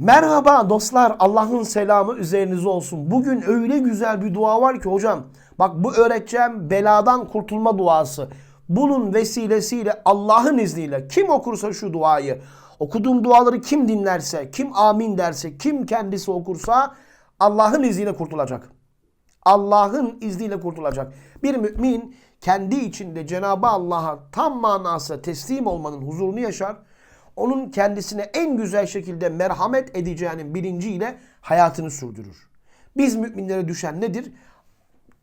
Merhaba dostlar. Allah'ın selamı üzerinize olsun. Bugün öyle güzel bir dua var ki hocam. Bak bu öğreteceğim beladan kurtulma duası. Bunun vesilesiyle Allah'ın izniyle kim okursa şu duayı, okuduğum duaları kim dinlerse, kim amin derse, kim kendisi okursa Allah'ın izniyle kurtulacak. Allah'ın izniyle kurtulacak. Bir mümin kendi içinde Cenab-ı Allah'a tam manası teslim olmanın huzurunu yaşar. Onun kendisine en güzel şekilde merhamet edeceğinin bilinciyle hayatını sürdürür. Biz müminlere düşen nedir?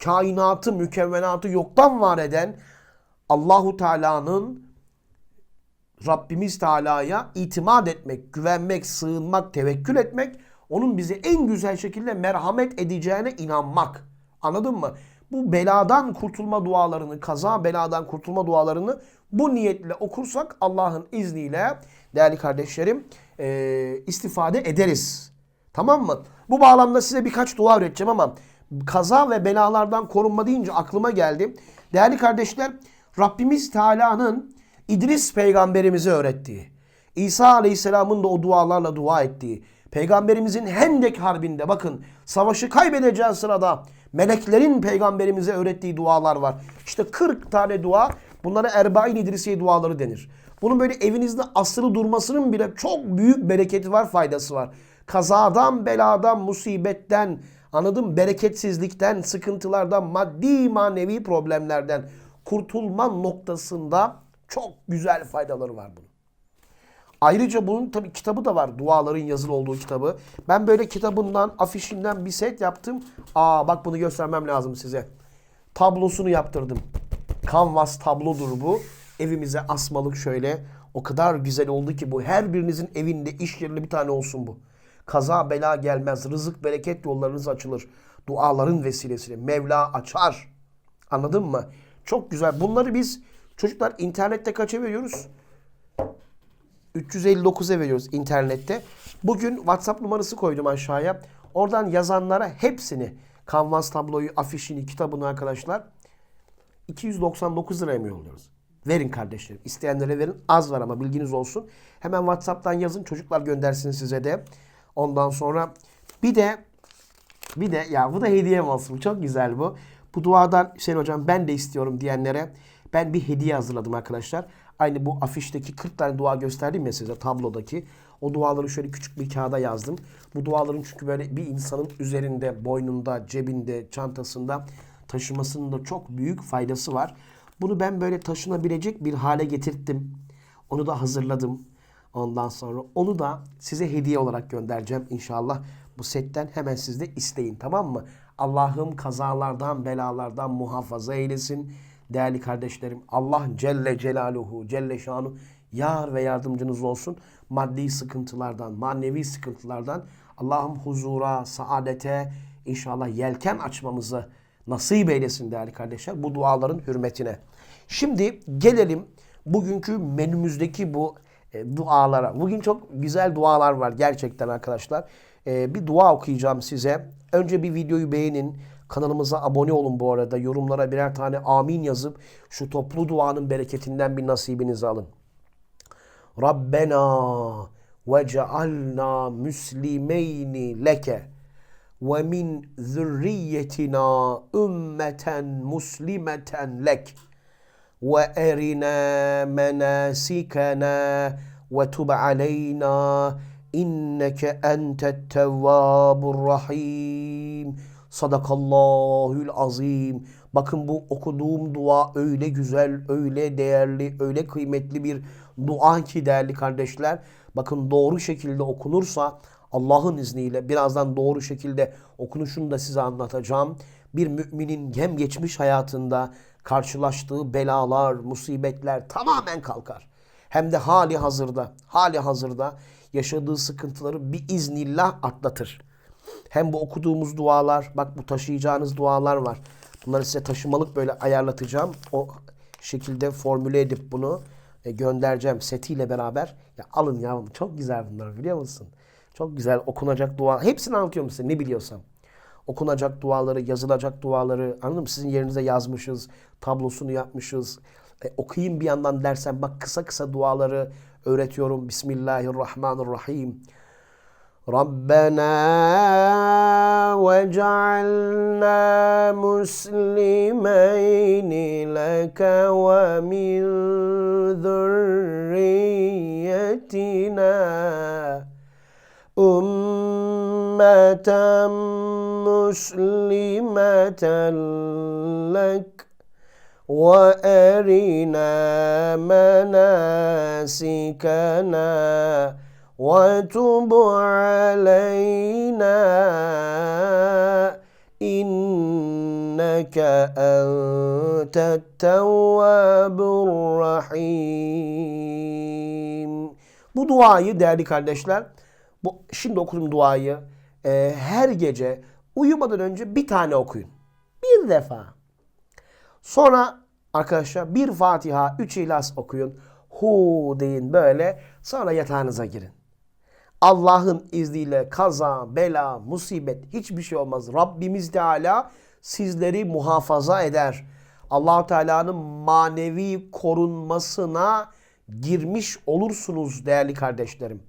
Kainatı, mükevvenatı yoktan var eden Allahu Teala'nın Rabbimiz Teala'ya itimat etmek, güvenmek, sığınmak, tevekkül etmek, onun bize en güzel şekilde merhamet edeceğine inanmak. Anladın mı? Bu beladan kurtulma dualarını, kaza beladan kurtulma dualarını bu niyetle okursak Allah'ın izniyle değerli kardeşlerim e, istifade ederiz. Tamam mı? Bu bağlamda size birkaç dua öğreteceğim ama kaza ve belalardan korunma deyince aklıma geldi. Değerli kardeşler Rabbimiz Teala'nın İdris peygamberimize öğrettiği, İsa aleyhisselamın da o dualarla dua ettiği, peygamberimizin Hendek harbinde bakın savaşı kaybedeceği sırada meleklerin peygamberimize öğrettiği dualar var. İşte 40 tane dua bunlara Erbain İdrisiye duaları denir. Bunun böyle evinizde asılı durmasının bile çok büyük bereketi var, faydası var. Kazadan, beladan, musibetten, anladım bereketsizlikten, sıkıntılardan, maddi manevi problemlerden kurtulma noktasında çok güzel faydaları var bunun. Ayrıca bunun tabi kitabı da var. Duaların yazılı olduğu kitabı. Ben böyle kitabından, afişinden bir set yaptım. Aa bak bunu göstermem lazım size. Tablosunu yaptırdım. Canvas tablodur bu. Evimize asmalık şöyle. O kadar güzel oldu ki bu. Her birinizin evinde, iş yerinde bir tane olsun bu. Kaza bela gelmez. Rızık, bereket yollarınız açılır. Duaların vesilesiyle. Mevla açar. Anladın mı? Çok güzel. Bunları biz çocuklar internette kaça veriyoruz? 359'a veriyoruz internette. Bugün WhatsApp numarası koydum aşağıya. Oradan yazanlara hepsini Canvas tabloyu, afişini, kitabını arkadaşlar 299 liraya mı yolluyoruz? Verin kardeşlerim. İsteyenlere verin. Az var ama bilginiz olsun. Hemen WhatsApp'tan yazın. Çocuklar göndersin size de. Ondan sonra bir de bir de ya bu da hediyem olsun. Çok güzel bu. Bu duadan Hüseyin hocam ben de istiyorum diyenlere ben bir hediye hazırladım arkadaşlar. Aynı bu afişteki 40 tane dua gösterdim ya size tablodaki. O duaları şöyle küçük bir kağıda yazdım. Bu duaların çünkü böyle bir insanın üzerinde, boynunda, cebinde, çantasında taşımasının da çok büyük faydası var. Bunu ben böyle taşınabilecek bir hale getirttim. Onu da hazırladım. Ondan sonra onu da size hediye olarak göndereceğim inşallah. Bu setten hemen siz de isteyin tamam mı? Allah'ım kazalardan, belalardan muhafaza eylesin. Değerli kardeşlerim Allah Celle Celaluhu, Celle Şanu yar ve yardımcınız olsun. Maddi sıkıntılardan, manevi sıkıntılardan Allah'ım huzura, saadete inşallah yelken açmamızı nasip eylesin değerli kardeşler bu duaların hürmetine. Şimdi gelelim bugünkü menümüzdeki bu e, dualara. Bugün çok güzel dualar var gerçekten arkadaşlar. E, bir dua okuyacağım size. Önce bir videoyu beğenin. Kanalımıza abone olun bu arada. Yorumlara birer tane amin yazıp şu toplu duanın bereketinden bir nasibinizi alın. Rabbena ve cealna müslimeyni leke ve min zürriyetina ümmeten muslimeten lek ve erina menasikana ve tub aleyna inneke entet tevvabur rahim. Sadakallahül azim. Bakın bu okuduğum dua öyle güzel, öyle değerli, öyle kıymetli bir dua ki değerli kardeşler. Bakın doğru şekilde okunursa Allah'ın izniyle birazdan doğru şekilde okunuşunu da size anlatacağım. Bir müminin hem geçmiş hayatında karşılaştığı belalar, musibetler tamamen kalkar. Hem de hali hazırda, hali hazırda yaşadığı sıkıntıları bir iznillah atlatır. Hem bu okuduğumuz dualar, bak bu taşıyacağınız dualar var. Bunları size taşımalık böyle ayarlatacağım. O şekilde formüle edip bunu e, göndereceğim setiyle beraber. Ya alın yavrum çok güzel bunlar biliyor musun? Çok güzel okunacak dua. Hepsini anlatıyorum size ne biliyorsam. Okunacak duaları, yazılacak duaları anladın mı? Sizin yerinize yazmışız, tablosunu yapmışız. E, okuyayım bir yandan dersen bak kısa kısa duaları öğretiyorum. Bismillahirrahmanirrahim. ربنا وجعلنا مسلمين لك ومن ذريتنا أمة مسلمة لك وأرنا مناسكنا وتب علينا إنك أنت التواب الرحيم Bu duayı değerli kardeşler, bu şimdi okuduğum duayı e, her gece uyumadan önce bir tane okuyun. Bir defa. Sonra arkadaşlar bir Fatiha, üç İhlas okuyun. Hu deyin böyle. Sonra yatağınıza girin. Allah'ın izniyle kaza, bela, musibet hiçbir şey olmaz. Rabbimiz Teala sizleri muhafaza eder. allah Teala'nın manevi korunmasına girmiş olursunuz değerli kardeşlerim.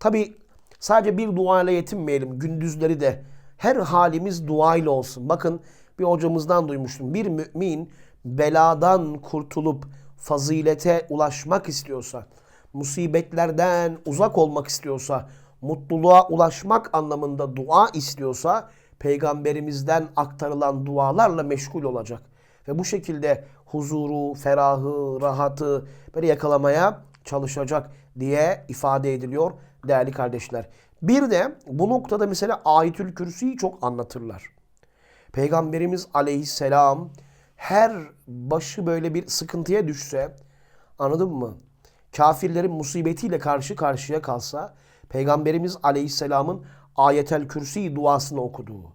Tabi sadece bir duayla yetinmeyelim. Gündüzleri de her halimiz duayla olsun. Bakın bir hocamızdan duymuştum. Bir mümin beladan kurtulup fazilete ulaşmak istiyorsa, musibetlerden uzak olmak istiyorsa, mutluluğa ulaşmak anlamında dua istiyorsa, peygamberimizden aktarılan dualarla meşgul olacak. Ve bu şekilde huzuru, ferahı, rahatı böyle yakalamaya çalışacak diye ifade ediliyor değerli kardeşler. Bir de bu noktada mesela Ayetül Kürsü'yü çok anlatırlar. Peygamberimiz aleyhisselam her başı böyle bir sıkıntıya düşse anladın mı? Kafirlerin musibetiyle karşı karşıya kalsa Peygamberimiz aleyhisselamın ayetel kürsi duasını okuduğu,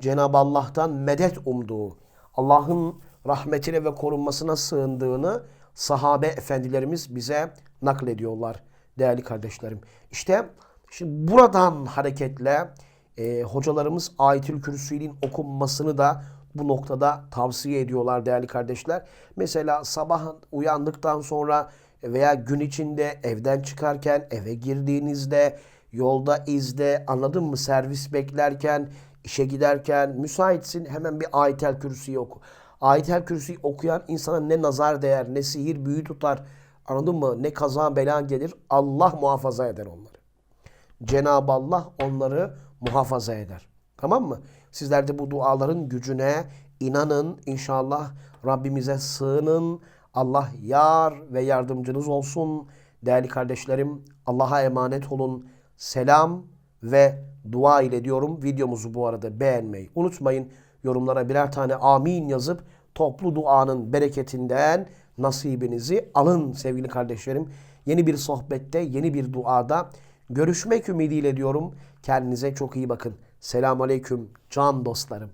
Cenab-ı Allah'tan medet umduğu, Allah'ın rahmetine ve korunmasına sığındığını sahabe efendilerimiz bize naklediyorlar değerli kardeşlerim. İşte şimdi buradan hareketle e, hocalarımız Ayetül Kürsü'nün okunmasını da bu noktada tavsiye ediyorlar değerli kardeşler. Mesela sabah uyandıktan sonra veya gün içinde evden çıkarken eve girdiğinizde yolda izde anladın mı servis beklerken işe giderken müsaitsin hemen bir ayetel kürsüyü oku. Ayetel kürsüyü okuyan insana ne nazar değer ne sihir büyü tutar anladın mı ne kaza bela gelir Allah muhafaza eder onları. Cenab-ı Allah onları muhafaza eder. Tamam mı? Sizler de bu duaların gücüne inanın. İnşallah Rabbimize sığının. Allah yar ve yardımcınız olsun. Değerli kardeşlerim Allah'a emanet olun. Selam ve dua ile diyorum. Videomuzu bu arada beğenmeyi unutmayın. Yorumlara birer tane amin yazıp toplu duanın bereketinden nasibinizi alın sevgili kardeşlerim. Yeni bir sohbette, yeni bir duada görüşmek ümidiyle diyorum. Kendinize çok iyi bakın. Selamun Aleyküm can dostlarım.